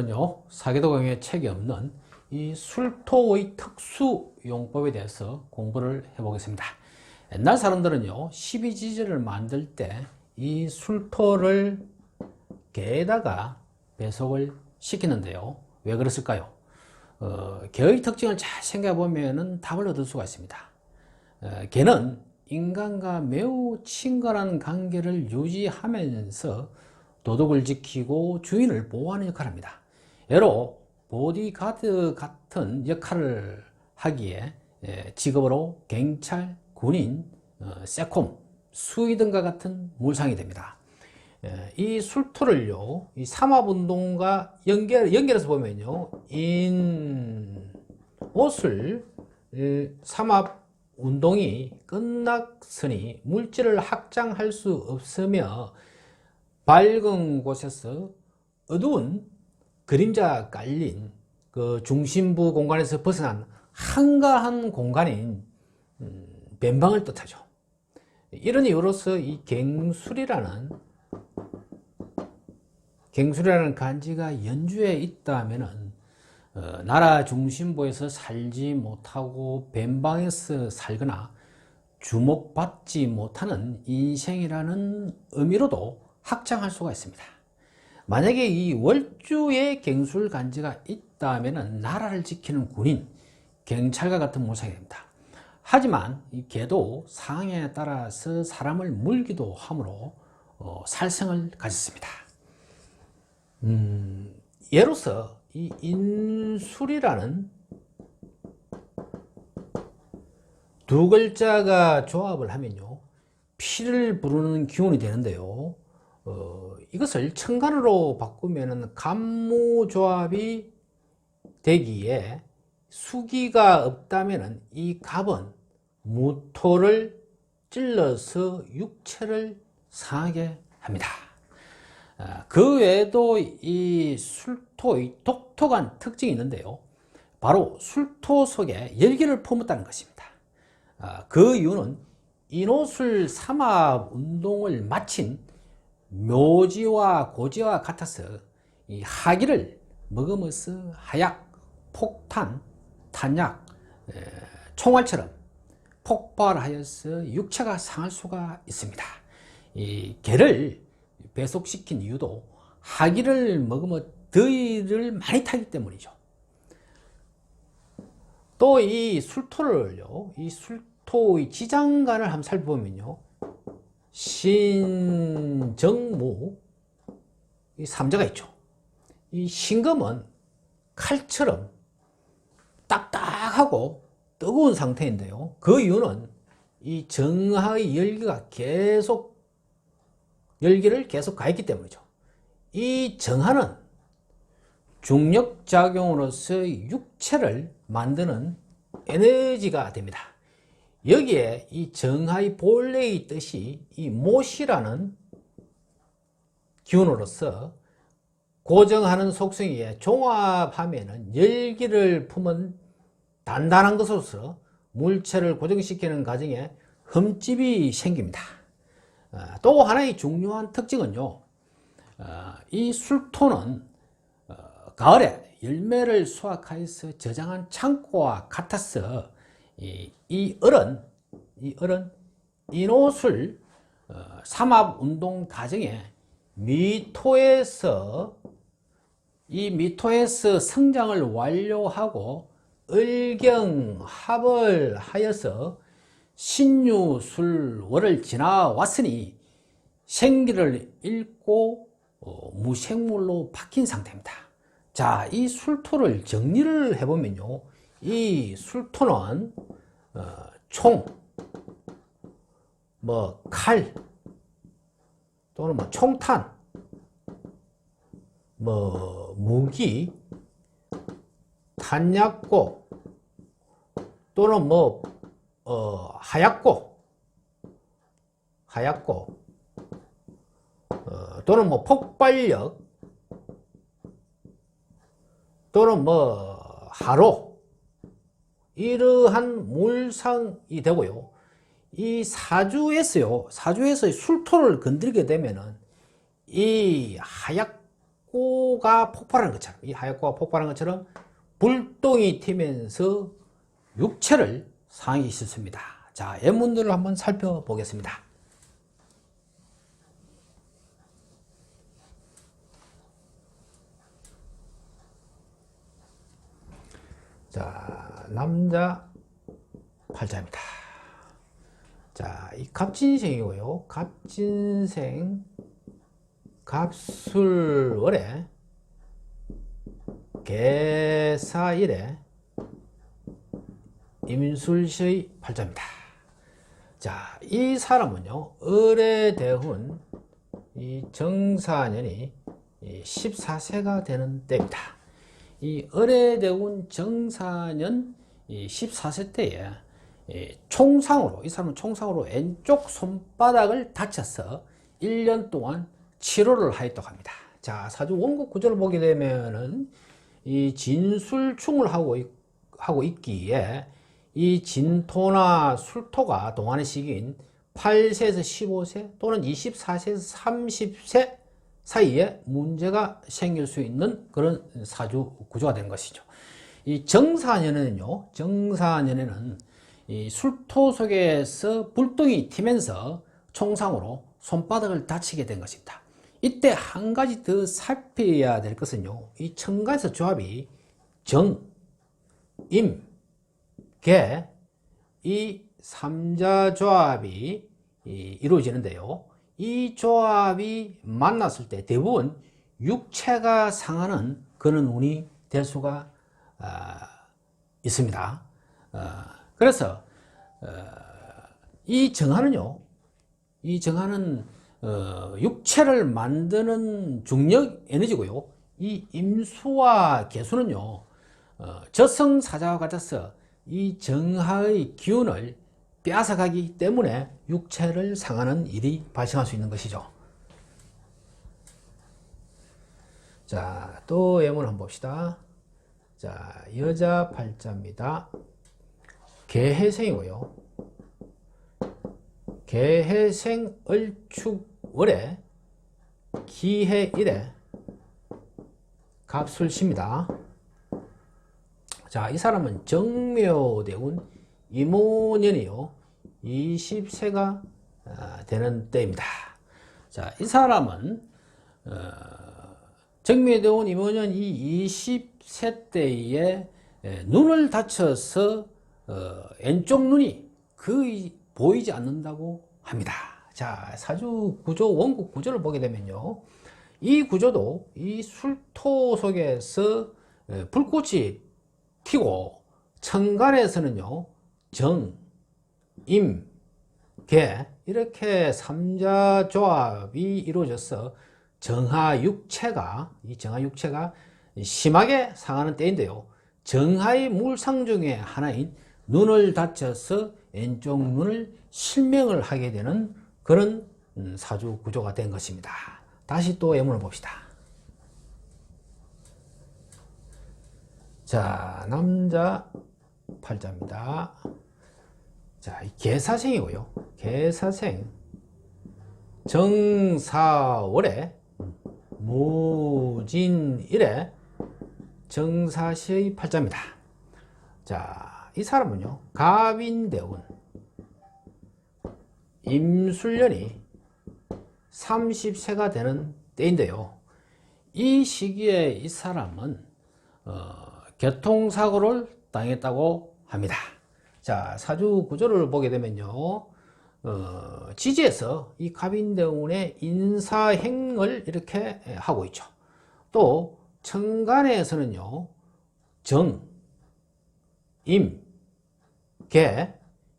오늘은요 사계도 강의 책이 없는 이 술토의 특수 용법에 대해서 공부를 해보겠습니다. 옛날 사람들은요 12지절을 만들 때 이 술토를 개에다가 배속을 시키는데요. 왜 그랬을까요? 어, 개의 특징을 잘 생각해 보면 은 답을 얻을 수가 있습니다. 어, 개는 인간과 매우 친근한 관계를 유지하면서 도덕을 지키고 주인을 보호하는 역할을 합니다. 예로 보디가드 같은 역할을 하기에 예, 직업으로 경찰, 군인, 어, 세콤, 수의 등과 같은 물상이 됩니다. 예, 이 술토를요, 이 삼합운동과 연결, 연결해서 보면요, 인, 옷을, 예, 삼합운동이 끝났으니 물질을 확장할 수 없으며 밝은 곳에서 어두운 그림자 깔린 그 중심부 공간에서 벗어난 한가한 공간인 음, 변방을 뜻하죠. 이런 이유로서 이 갱술이라는 갱술이라는 간지가 연주에 있다면은 어, 나라 중심부에서 살지 못하고 변방에서 살거나 주목받지 못하는 인생이라는 의미로도 확장할 수가 있습니다. 만약에 이 월주에 갱술 간지가 있다면 나라를 지키는 군인, 경찰과 같은 모상이 됩니다. 하지만 이 개도 상황에 따라서 사람을 물기도 하므로 어, 살성을 가졌습니다. 음, 예로서 이 인술이라는 두 글자가 조합을 하면요 피를 부르는 기운이 되는데요. 어, 이것을 청간으로 바꾸면은 간무조합이 되기에 수기가 없다면은 이 갑은 무토를 찔러서 육체를 상하게 합니다. 아, 그 외에도 이 술토의 독특한 특징이 있는데요. 바로 술토 속에 열기를 품었다는 것입니다. 아, 그 이유는 인호술 삼합 운동을 마친 묘지와 고지와 같아서 이 하기를 먹으면서 하약, 폭탄, 탄약, 총알처럼 폭발하여서 육체가 상할 수가 있습니다. 이 개를 배속시킨 이유도 하기를 먹으면 더위를 많이 타기 때문이죠. 또 이 술토를요, 이 술토의 지장간을 한번 살펴보면요, 신정무 이 삼자가 있죠. 이 신금은 칼처럼 딱딱하고 뜨거운 상태인데요. 그 이유는 이 정하의 열기가 계속 열기를 계속 가했기 때문이죠. 이 정하는 중력작용으로서 육체를 만드는 에너지가 됩니다. 여기에 이 정하의 본래의 뜻이 이 못이라는 기운으로서 고정하는 속성에 종합하면은 열기를 품은 단단한 것으로서 물체를 고정시키는 과정에 흠집이 생깁니다. 아, 또 하나의 중요한 특징은요, 아, 이 술토는 어, 가을에 열매를 수확하여서 저장한 창고와 같아서 이, 이 얼은 이 얼은 인옷을 어, 삼합 운동 과정에 미토에서 이 미토에서 성장을 완료하고 을경합을 하여서 신유술월을 지나왔으니 생기를 잃고 어, 무생물로 바뀐 상태입니다. 자, 이 술토를 정리를 해보면요. 이 술토는 어, 총, 뭐 칼, 또는 뭐 총탄, 뭐 무기, 탄약고, 또는 뭐 어, 하얗고, 하얗고, 어, 또는 뭐 폭발력, 또는 뭐 하로, 이러한 물상이 되고요. 이 사주에서요, 사주에서 술토를 건드리게 되면은 이 하얗고가 폭발하는 것처럼 이 하얗고가 폭발하는 것처럼 불똥이 튀면서 육체를 상하시켰습니다. 자, 예문들을 한번 살펴보겠습니다. 자, 남자 팔자입니다. 자, 이 갑진생이고요. 갑진생, 갑술월에, 개사일에, 임술시의 팔자입니다. 자, 이 사람은요, 을의 대훈, 이 정사년이 14세가 되는 때입니다. 이 을의 대운 정사년 14세 때에 총상으로, 이 사람은 총상으로 왼쪽 손바닥을 다쳐서 1년 동안 치료를 하였다고 합니다. 자, 사주 원국 구조를 보게 되면은 이 진술충을 하고, 있, 하고 있기에 이 진토나 술토가 동안의 시기인 8세에서 15세 또는 24세에서 30세 사이에 문제가 생길 수 있는 그런 사주 구조가 되는 것이죠. 이 정사년에는요, 정사년에는 이 술토 속에서 불똥이 튀면서 총상으로 손바닥을 다치게 된 것입니다. 이때 한 가지 더 살펴야 될 것은요, 이 천간에서 조합이 정, 임, 개, 이 삼자 조합이 이루어지는데요. 이 조합이 만났을 때 대부분 육체가 상하는 그런 운이 될 수가 어, 있습니다. 어, 그래서 어, 이 정화는요, 이 정화는 육체를 만드는 중력 에너지고요. 이 임수와 개수는요, 저승사자와 같아서 이 정화의 기운을 빼앗아가기 때문에 육체를 상하는 일이 발생할 수 있는 것이죠. 자, 또 예문 한번 봅시다. 자, 여자 팔자입니다. 개해생이고요. 개해생 을축월에 기해일에 갑술십니다. 자, 이 사람은 정묘대운 이모년이요. 20세가 아, 되는 때입니다. 자, 이 사람은 어, 들어온 이모년 이 20 세 때에 눈을 다쳐서 어, 왼쪽 눈이 거의 보이지 않는다고 합니다. 자, 사주 구조, 원국 구조를 보게 되면요. 이 구조도 이 술토 속에서 불꽃이 튀고 천간에서는요. 정, 임, 개 이렇게 삼자 조합이 이루어져서 정하 육체가 이 정하 육체가 심하게 상하는 때인데요. 정하의 물상 중에 하나인 눈을 다쳐서 왼쪽 눈을 실명을 하게 되는 그런 음, 사주 구조가 된 것입니다. 다시 또 예문을 봅시다. 자, 남자 팔자입니다. 자, 개사생이고요. 개사생 정사월에 무진일에 정사시의 팔자입니다. 자, 이 사람은요. 갑인대운 임술년이 30세가 되는 때인데요. 이 시기에 이 사람은 어, 교통사고를 당했다고 합니다. 자, 사주 구조를 보게 되면요. 어, 지지에서 이 갑인대운의 인사행을 이렇게 하고 있죠. 또 천간에서는요. 정, 임, 개,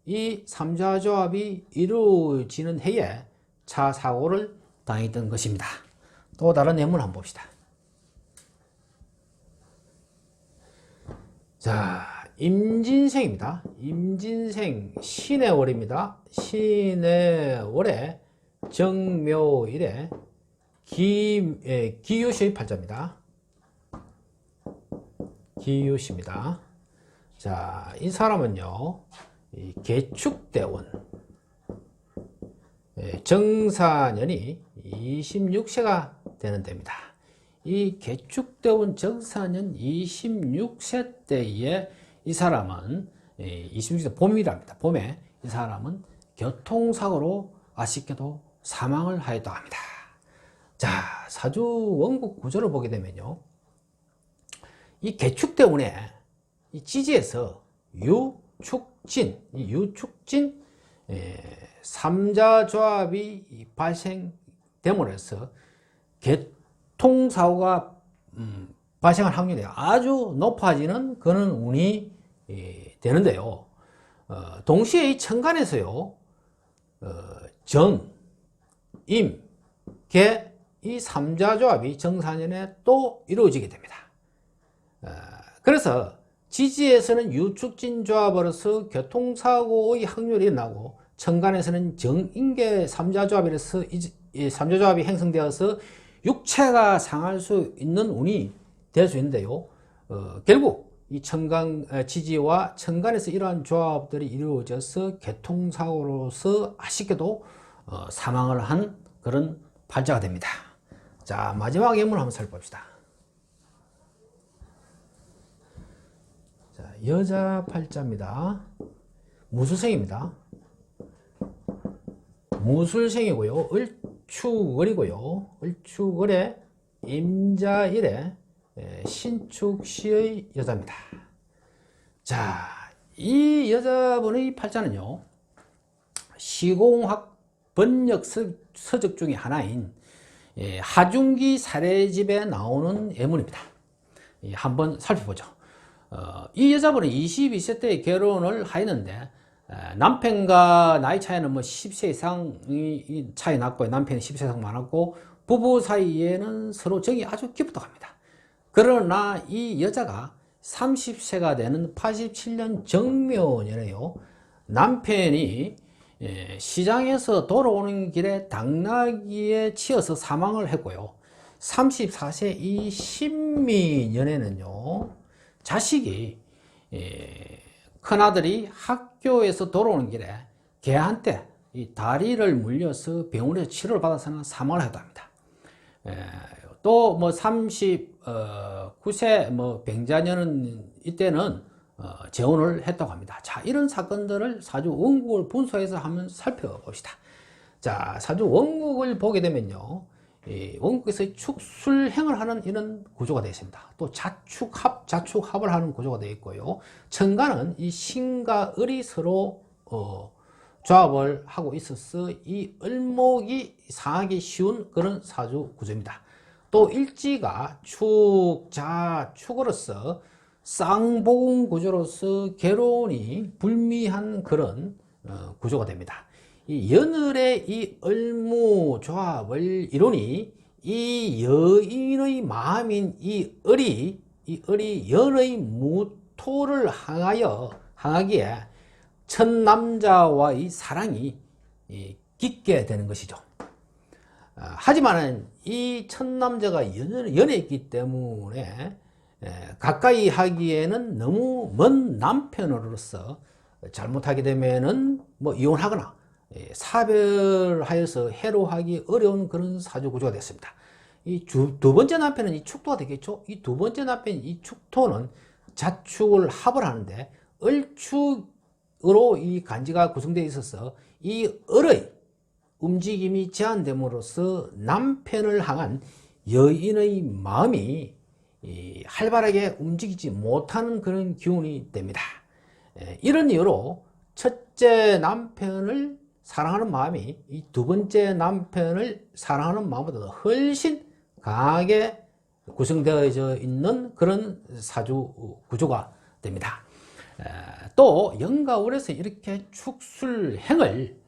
이 삼자조합이 이루어지는 해에 차 사고를 당했던 것입니다. 또 다른 예문 한번 봅시다. 자, 임진생입니다. 임진생 신의 월입니다. 신의 월에 정묘일에 기, 예, 기유시의 팔자입니다. 기유시입니다. 자, 이 사람은요, 이 개축대원, 예, 정사년이 26세가 되는 때입니다. 이 개축대운 정사년 26세 때에 이 사람은 26세 봄이랍니다. 봄에 이 사람은 교통사고로 아쉽게도 사망을 하였다고 합니다. 자, 사주 원국 구조를 보게 되면요. 이 개축 때문에 이 지지에서 유축진, 이 유축진 에, 삼자조합이 발생됨으로 해서 교통사고가 음, 발생할 확률이 아주 높아지는 그런 운이 예, 되는데요. 어, 동시에 이 천간에서요, 어, 정, 임, 개, 이 삼자조합이 정사년에 또 이루어지게 됩니다. 어, 그래서 지지에서는 유축진 조합으로서 교통사고의 확률이 나고 천간에서는 정인계 삼자조합이라서 이 삼자조합이 형성되어서 육체가 상할 수 있는 운이 될 수 있는데요. 어, 결국 이 천간 지지와 천간에서 이러한 조합들이 이루어져서 교통사고로서 아쉽게도 어, 사망을 한 그런 팔자가 됩니다. 자 마지막 예문 한번 살펴봅시다. 자, 여자 팔자입니다. 무수생입니다. 무술생이고요. 을축월이고요. 을축월에 임자일에 신축시의 여자입니다. 자, 이 여자분의 팔자는요. 시공학 번역 서적 중의 하나인 하중기 사례집에 나오는 예문입니다. 한번 살펴보죠. 어, 이 여자분은 22세 때 결혼을 하였는데 남편과 나이 차이는 뭐 10세 이상이 차이 났고 남편이 10세 이상 많았고 부부 사이에는 서로 정이 아주 깊었다고 합니다. 그러나 이 여자가 30세가 되는 87년 정묘년에요. 남편이 시장에서 돌아오는 길에 당나귀에 치여서 사망을 했고요. 34세 이 신미년에는요. 자식이 큰아들이 학교에서 돌아오는 길에 개한테 이 다리를 물려서 병원에서 치료를 받아서는 사망을 했답니다. 또 뭐 39세 뭐 병자년은 이때는 어, 재혼을 했다고 합니다. 자, 이런 사건들을 사주 원국을 분석해서 한번 살펴봅시다. 자, 사주 원국을 보게 되면요. 이 원국에서 축술행을 하는 이런 구조가 되어 있습니다. 또 자축합, 자축합을 하는 구조가 되어 있고요. 천간은 이 신과 을이 서로 어, 조합을 하고 있어서 이 을목이 상하기 쉬운 그런 사주 구조입니다. 또 일지가 축, 자, 축으로서 쌍봉 구조로서 개론이 불미한 그런 어, 구조가 됩니다. 이 연을의 이 을무 조합을 이루니 이 여인의 마음인 이 을이 이 을이 연의 무토를 향하여 향하기에 첫 남자와의 사랑이 깊게 되는 것이죠. 아, 하지만은 이 첫 남자가 연애했기 때문에 가까이 하기에는 너무 먼 남편으로서 잘못하게 되면은 뭐 이혼하거나 사별하여서 해로하기 어려운 그런 사주 구조가 됐습니다. 이 두 번째 남편은 이 축토가 되겠죠. 이 두 번째 남편 이 축토는 자축을 합을 하는데 을축으로 이 간지가 구성되어 있어서 이 을의 움직임이 제한됨으로써 남편을 향한 여인의 마음이 활발하게 움직이지 못하는 그런 기운이 됩니다. 이런 이유로 첫째 남편을 사랑하는 마음이 이 두 번째 남편을 사랑하는 마음보다 훨씬 강하게 구성되어져 있는 그런 사주 구조가 됩니다. 또 영가월에서 이렇게 축술행을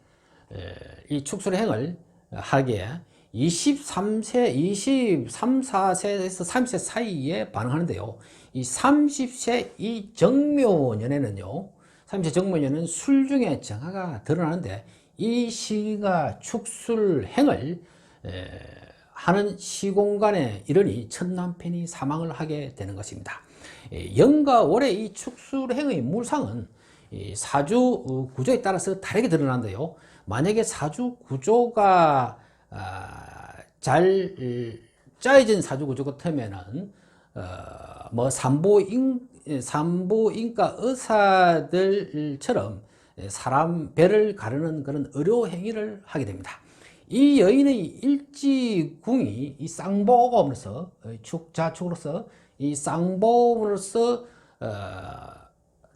이 축술행을 하기에 23세, 23, 4세에서 30세 사이에 반응하는데요. 이 30세 이 정묘년에는요. 30세 정묘년은 술 중에 정화가 드러나는데 이 시기가 축술행을 하는 시공간에 이르니 첫 남편이 사망을 하게 되는 것입니다. 영과 월의 이 축술행의 물상은 사주 구조에 따라서 다르게 드러난데요. 만약에 사주 구조가 아, 잘 짜여진 사주 구조 같으면은 어, 뭐 산부인 산부인과 의사들처럼 사람 배를 가르는 그런 의료 행위를 하게 됩니다. 이 여인의 일지궁이 이 쌍보검으로서 축자축으로서 이 쌍보검으로서 어,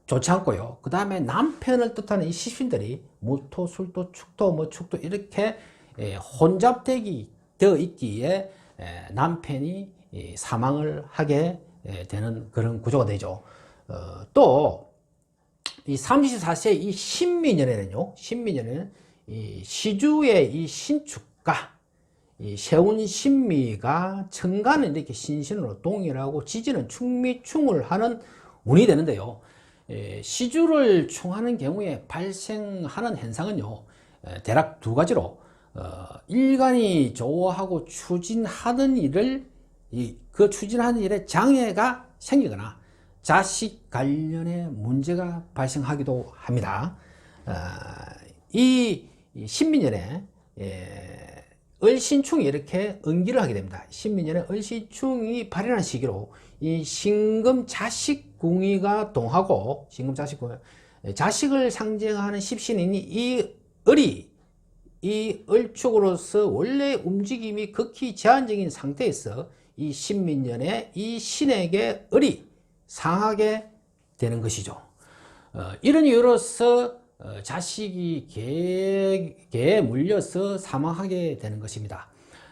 좋지 않고요. 그 다음에 남편을 뜻하는 이 시신들이 무토, 술토, 축토, 뭐 축토 이렇게 예, 혼잡되기 되어 있기에 예, 남편이 이 사망을 하게 예, 되는 그런 구조가 되죠. 어, 또, 이 34세 이 신민년에는요, 신민년에는 이 시주의 이 신축가, 이 세운 신미가 천간은 이렇게 신신으로 동일하고 지지는 충미충을 하는 운이 되는데요. 예, 시주를 충하는 경우에 발생하는 현상은요, 에, 대략 두 가지로, 어, 일간이 좋아하고 추진하는 일을, 이, 그 추진하는 일에 장애가 생기거나 자식 관련의 문제가 발생하기도 합니다. 어, 이, 이 신민년에, 예, 을신충이 이렇게 응기를 하게 됩니다. 신민년에 을신충이 발현한 시기로 이 신금 자식 궁위가 동하고 신금 자식 궁 자식을 상징하는 십신이니 이 을이 이 을축으로서 원래 움직임이 극히 제한적인 상태에서 이 신민년에 이 신에게 을이 상하게 되는 것이죠. 어, 이런 이유로서 어, 자식이 개에, 개에 물려서 사망하게 되는 것입니다.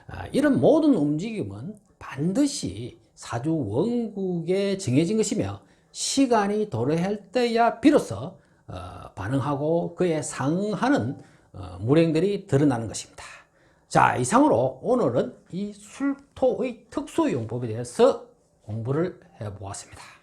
아, 이런 모든 움직임은 반드시 사주 원국에 정해진 것이며 시간이 도래할 때야 비로소 어, 반응하고 그에 상응하는 어, 물행들이 드러나는 것입니다. 자, 이상으로 오늘은 이 술토의 특수용법에 대해서 공부를 해 보았습니다.